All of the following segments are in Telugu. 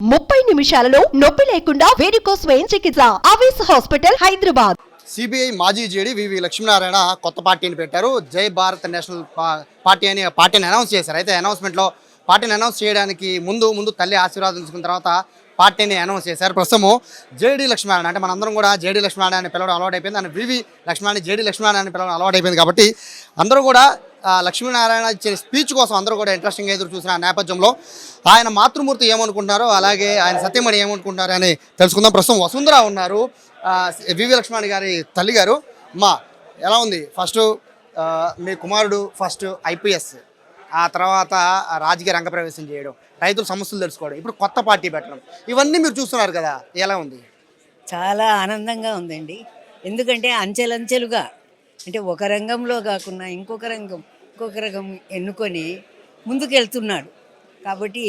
ముప్పై నిమిషాలలో నొప్పి లేకుండా వేడికోస్ స్వయం చికిత్స. ఆవేశ హాస్పిటల్ హైదరాబాద్. సిబిఐ మాజీ జేడీ వివి లక్ష్మీనారాయణ కొత్త పార్టీని పెట్టారు. జై భారత్ నేషనల్ పార్టీ అని పార్టీని అనౌన్స్ చేశారు. అయితే అనౌన్స్మెంట్లో పార్టీని అనౌన్స్ చేయడానికి ముందు ముందు తల్లి ఆశీర్వాదం తీసుకున్న తర్వాత పార్టీని అనౌన్స్ చేశారు. ప్రస్తుతము జేడీ లక్ష్మీనారాయణ అంటే మనందరం కూడా జేడీ లక్ష్మీనారాయణ అని పిలవడం అలవాటు అయిపోయింది అని వివి లక్ష్మీనారాయణ జేడీ లక్ష్మీనారాయణ అని పిలవడం అలవాటు అయిపోయింది కాబట్టి అందరూ కూడా లక్ష్మీనారాయణ ఇచ్చే స్పీచ్ కోసం అందరూ కూడా ఇంట్రెస్టింగ్ ఎదురు చూసిన నేపథ్యంలో ఆయన మాతృమూర్తి ఏమనుకుంటున్నారో అలాగే ఆయన సత్యమణి ఏమనుకుంటున్నారో అని తెలుసుకుందాం. ప్రస్తుతం వసుంధర ఉన్నారు. వివి లక్ష్మణ్ గారి తల్లి గారు. మా ఎలా ఉంది? ఫస్ట్ మీ కుమారుడు ఫస్ట్ ఐపీఎస్ ఆ తర్వాత రాజకీయ రంగప్రవేశం చేయడం రైతుల సమస్యలు తెలుసుకోవడం ఇప్పుడు కొత్త పార్టీ పెట్టడం ఇవన్నీ మీరు చూస్తున్నారు కదా ఎలా ఉంది? చాలా ఆనందంగా ఉందండి. ఎందుకంటే అంచెలంచెలుగా అంటే ఒక రంగంలో కాకుండా ఇంకొక రంగం ఇంకొక రంగం ఎన్నుకొని ముందుకెళ్తున్నాడు. కాబట్టి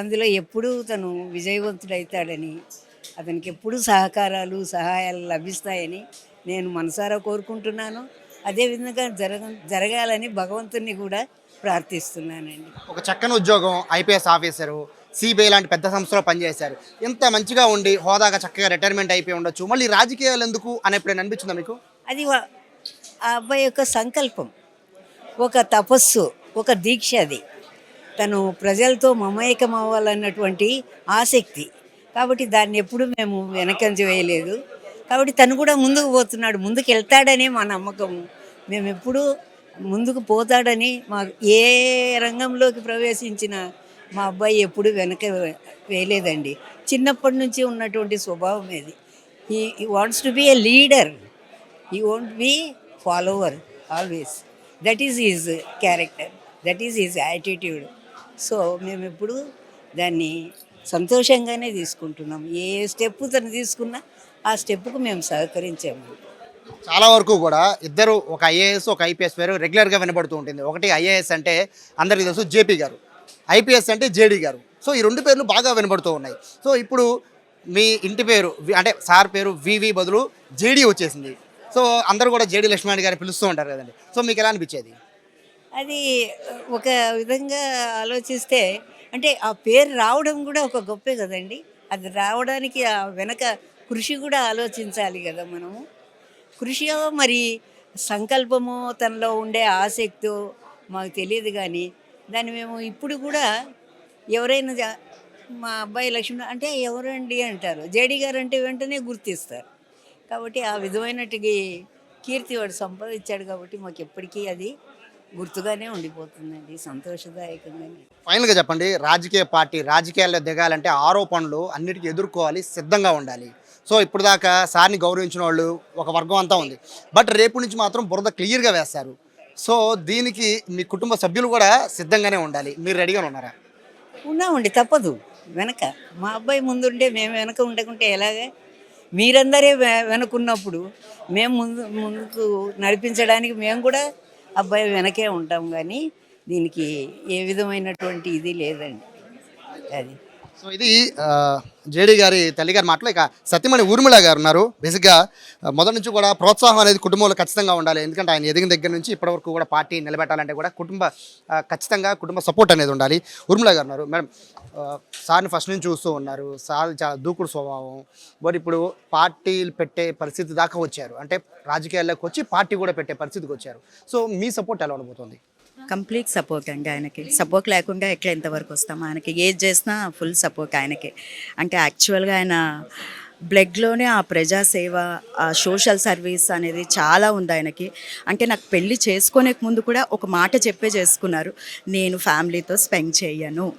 అందులో ఎప్పుడూ తను విజయవంతుడవుతాడని అతనికి ఎప్పుడూ సహకారాలు సహాయాలు లభిస్తాయని నేను మనసారా కోరుకుంటున్నాను. అదేవిధంగా జరగ జరగాలని భగవంతుని కూడా ప్రార్థిస్తున్నానండి. ఒక చక్కని ఉద్యోగం ఐపీఎస్ ఆఫీసరు సిబిఐ లాంటి పెద్ద సంస్థలో పనిచేశారు. ఇంత మంచిగా ఉండి హోదాగా చక్కగా రిటైర్మెంట్ అయిపోయి ఉండొచ్చు. మళ్ళీ రాజకీయాలు ఎందుకు అని ఎప్పుడైనా అనిపించిందా మీకు? అది ఆ అబ్బాయి యొక్క సంకల్పం ఒక తపస్సు ఒక దీక్ష అది. తను ప్రజలతో మమేకం అవ్వాలన్నటువంటి ఆసక్తి. కాబట్టి దాన్ని ఎప్పుడు మేము వెనకంజ వేయలేదు. కాబట్టి తను కూడా ముందుకు పోతున్నాడు. ముందుకు వెళ్తాడనే మా నమ్మకం. మేము ఎప్పుడూ ముందుకు పోతాడని మా ఏ రంగంలోకి ప్రవేశించిన మా అబ్బాయి ఎప్పుడు వెనక వేయలేదండి. చిన్నప్పటి నుంచి ఉన్నటువంటి స్వభావం ఇది. He wants to be a leader he won't be follower always. That is his character. That is is attitude so మేము ఎప్పుడు దాన్ని సంతోషంగానే తీసుకుంటున్నాం. ఏ స్టెప్ తను తీసుకున్నా ఆ స్టెప్కు మేము సహకరించాము. చాలా వరకు కూడా ఇద్దరు ఒక ఐఏఎస్ ఒక ఐపీఎస్ పేరు రెగ్యులర్గా వినబడుతూ ఉంటుంది. ఒకటి ఐఏఎస్ అంటే అందరికీ తెలుసు జేపీ గారు. ఐపీఎస్ అంటే జేడీ గారు. సో ఈ రెండు పేర్లు బాగా వినబడుతూ ఉన్నాయి. సో ఇప్పుడు మీ ఇంటి పేరు అంటే సార్ పేరు వివి బదులు జేడీ వచ్చేసింది. సో అందరూ కూడా జేడీ లక్ష్మణ్ గారిని పిలుస్తూ ఉంటారు కదండి. సో మీకు ఎలా అనిపించేది? అది ఒక విధంగా ఆలోచిస్తే అంటే ఆ పేరు రావడం కూడా ఒక గొప్పే కదండి. అది రావడానికి ఆ వెనక కృషి కూడా ఆలోచించాలి కదా మనము. కృషి మరి సంకల్పము తనలో ఉండే ఆసక్తో మాకు తెలియదు కానీ దాన్ని మేము ఇప్పుడు కూడా ఎవరైనా మా అబ్బాయి లక్ష్మణ అంటే ఎవరండి అంటారు? జేడీ గారు అంటే వెంటనే గుర్తిస్తారు. కాబట్టి ఆ విధమైనటువంటి కీర్తి వాడు సంపాదించాడు కాబట్టి మాకు ఎప్పటికీ అది గుర్తుగానే ఉండిపోతుందండి సంతోషదాయకంగానే. ఫైనల్గా చెప్పండి రాజకీయ పార్టీ రాజకీయాల్లో దిగాలంటే ఆరోపణలు అన్నిటికీ ఎదుర్కోవాలి సిద్ధంగా ఉండాలి. సో ఇప్పుడు దాకా సార్ని గౌరవించిన వాళ్ళు ఒక వర్గం అంతా ఉంది. బట్ రేపు నుంచి మాత్రం బురద క్లియర్గా వేస్తారు. సో దీనికి మీ కుటుంబ సభ్యులు కూడా సిద్ధంగానే ఉండాలి. మీరు రెడీగానే ఉన్నారా? ఉన్నామండి తప్పదు. వెనక మా అబ్బాయి ముందుంటే మేము వెనక ఉండకుంటే ఎలాగే? మీరందరే వె- వెనకున్నప్పుడు మేము ముందు ముందుకు నడిపించడానికి మేము కూడా అబ్బాయి వెనకే ఉంటాం కానీ దీనికి ఏ విధమైనటువంటి ఇది లేదండి. అది. సో ఇది జేడీ గారి తల్లి గారి మాటలు. ఇక సత్యమణి ఊర్మిళ గారు ఉన్నారు. బేసిక్గా మొదటి నుంచి కూడా ప్రోత్సాహం అనేది కుటుంబంలో ఖచ్చితంగా ఉండాలి. ఎందుకంటే ఆయన ఎదిగిన దగ్గర నుంచి ఇప్పటివరకు కూడా పార్టీ నిలబెట్టాలంటే కూడా కుటుంబ ఖచ్చితంగా కుటుంబ సపోర్ట్ అనేది ఉండాలి. ఊర్మిళ గారు ఉన్నారు. మేడం సార్ని ఫస్ట్ నుంచి చూస్తూ ఉన్నారు. సార్ చాలా దూకుడు స్వభావం. మరి ఇప్పుడు పార్టీలు పెట్టే పరిస్థితి దాకా వచ్చారు. అంటే రాజకీయాల్లోకి వచ్చి పార్టీ కూడా పెట్టే పరిస్థితికి వచ్చారు. సో మీ సపోర్ట్ ఎలా ఉండబోతుంది? కంప్లీట్ సపోర్ట్ అండి ఆయనకి. సపోర్ట్ లేకుండా ఎట్లా ఎంతవరకు వస్తాం? ఆయనకి ఏది చేసినా ఫుల్ సపోర్ట్ ఆయనకి. అంటే యాక్చువల్గా ఆయన బ్లడ్లోనే ఆ ప్రజాసేవ ఆ సోషల్ సర్వీస్ అనేది చాలా ఉంది ఆయనకి. అంటే నాకు పెళ్ళి చేసుకునే ముందు కూడా ఒక మాట చెప్పే చేసుకున్నారు. నేను ఫ్యామిలీతో స్పెండ్ చేయను.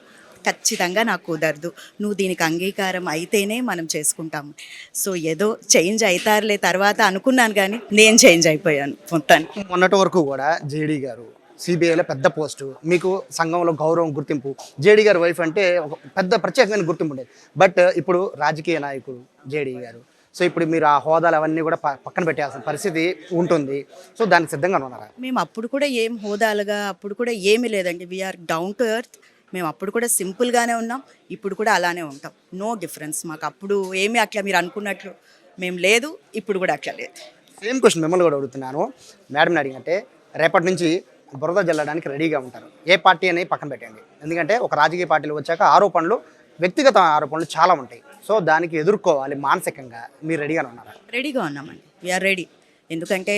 ఖచ్చితంగా నాకు కుదరదు. నువ్వు దీనికి అంగీకారం అయితేనే మనం చేసుకుంటాము. సో ఏదో చేంజ్ అవుతారులే తర్వాత అనుకున్నాను కానీ నేను చేంజ్ అయిపోయాను మొత్తానికి. మొన్నటి వరకు కూడా జేడీ గారు సిబిఐలో పెద్ద పోస్టు మీకు సంఘంలో గౌరవం గుర్తింపు. జేడీ గారి వైఫ్ అంటే ఒక పెద్ద ప్రత్యేకమైన గుర్తింపు ఉండేది. బట్ ఇప్పుడు రాజకీయ నాయకుడు జేడీ గారు. సో ఇప్పుడు మీరు ఆ హోదాలు అవన్నీ కూడా పక్కన పెట్టాల్సిన పరిస్థితి ఉంటుంది. సో దానికి సిద్ధంగా ఉన్నారా? మేము అప్పుడు కూడా ఏం హోదాలుగా అప్పుడు కూడా ఏమీ లేదండి. వీఆర్ డౌన్ టు ఎర్త్ మేము అప్పుడు కూడా సింపుల్గానే ఉన్నాం. ఇప్పుడు కూడా అలానే ఉంటాం. నో డిఫరెన్స్ మాకు అప్పుడు ఏమీ అట్లా మీరు అనుకున్నట్లు మేము లేదు. ఇప్పుడు కూడా అట్లా లేదు. సేమ్ క్వశ్చన్ మిమ్మల్ని కూడా అడుగుతున్నాను. మేడంని అడిగంటే రేపటి నుంచి బురద జల్లడానికి రెడీగా ఉంటారు. ఏ పార్టీ అనేది పక్కన పెట్టండి. ఎందుకంటే ఒక రాజకీయ పార్టీలు వచ్చాక ఆరోపణలు వ్యక్తిగత ఆరోపణలు చాలా ఉంటాయి. సో దానికి ఎదుర్కోవాలి మానసికంగా. మీరు రెడీగానే ఉన్నారా? రెడీగా ఉన్నామండి. వీఆర్ రెడీ ఎందుకంటే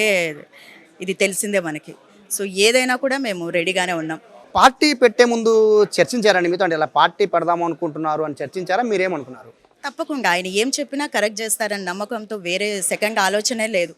ఇది తెలిసిందే మనకి. సో ఏదైనా కూడా మేము రెడీగానే ఉన్నాం. పార్టీ పెట్టే ముందు చర్చించారండి మీతో అంటే ఇలా పార్టీ పెడదాము అనుకుంటున్నారు అని చర్చించారా? మీరేమనుకున్నారు? తప్పకుండా. ఆయన ఏం చెప్పినా కరెక్ట్ చేస్తారని నమ్మకంతో వేరే సెకండ్ ఆలోచనే లేదు.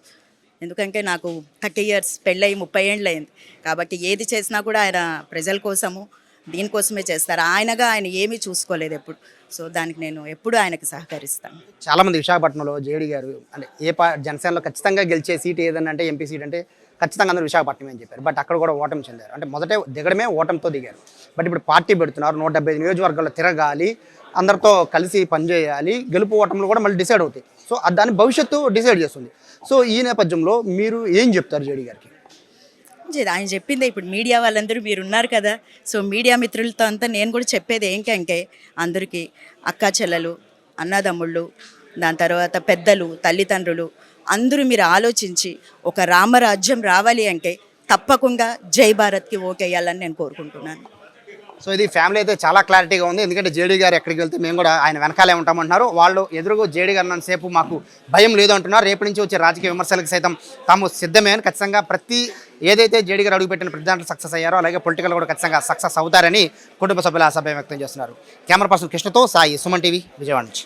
ఎందుకంటే నాకు థర్టీ ఇయర్స్ పెళ్ళయి ముప్పై ఏండ్లు అయింది కాబట్టి ఏది చేసినా కూడా ఆయన ప్రజల కోసము దీనికోసమే చేస్తారు. ఆయనగా ఆయన ఏమీ చూసుకోలేదు ఎప్పుడు. సో దానికి నేను ఎప్పుడు ఆయనకి సహకరిస్తాను. చాలామంది విశాఖపట్నంలో జేడీ గారు అంటే ఏ పా జనసేనలో ఖచ్చితంగా గెలిచే సీట్ ఏదన్నా అంటే ఎంపీ సీట్ అంటే ఖచ్చితంగా అందరూ విశాఖపట్నం అని చెప్పారు. బట్ అక్కడ కూడా ఓటమి చెందారు. అంటే మొదట దిగడమే ఓటమితో దిగారు. బట్ ఇప్పుడు పార్టీ పెడుతున్నారు. నూట డెబ్బై నియోజకవర్గాల్లో తిరగాలి అందరితో కలిసి పనిచేయాలి గెలుపు ఓటములు కూడా మళ్ళీ డిసైడ్ అవుతాయి. సో దాని భవిష్యత్తు డిసైడ్ చేస్తుంది. సో ఈ నేపథ్యంలో మీరు ఏం చెప్తారు జేడీ గారికి? ఆయన చెప్పిందే ఇప్పుడు మీడియా వాళ్ళందరూ మీరు ఉన్నారు కదా. సో మీడియా మిత్రులతో అంతా నేను కూడా చెప్పేది ఏంటంటే అందరికీ అక్కా చెల్లెలు అన్నదమ్ముళ్ళు దాని తర్వాత పెద్దలు తల్లిదండ్రులు అందరూ మీరు ఆలోచించి ఒక రామరాజ్యం రావాలి అంటే తప్పకుండా జై భారత్కి ఓటేయాలని నేను కోరుకుంటున్నాను. సో ఇది ఫ్యామిలీ అయితే చాలా క్లారిటీగా ఉంది. ఎందుకంటే జేడీ గారు ఎక్కడికి వెళ్తే మేము కూడా ఆయన వెనకాలే ఉంటామంటున్నారు. వాళ్ళు ఎదురుగా జేడీ గారు సేపు మాకు భయం లేదు అంటున్నారు. రేపటి నుంచి వచ్చే రాజకీయ విమర్శలకు సైతం తాము సిద్ధమే. అని ఖచ్చితంగా ప్రతి ఏదైతే జేడీ గారు అడుగుపెట్టిన ప్రతి దాంట్లో సక్సెస్ అయ్యారో అలాగే పొలిటికల్ కూడా ఖచ్చితంగా సక్సెస్ అవుతారని కుటుంబ సభ్యులు అసభ్యం వ్యక్తం చేస్తున్నారు. కెమెరా పర్సన్ కృష్ణతో సాయి సుమన్ టీవీ విజయవాడ నుంచి.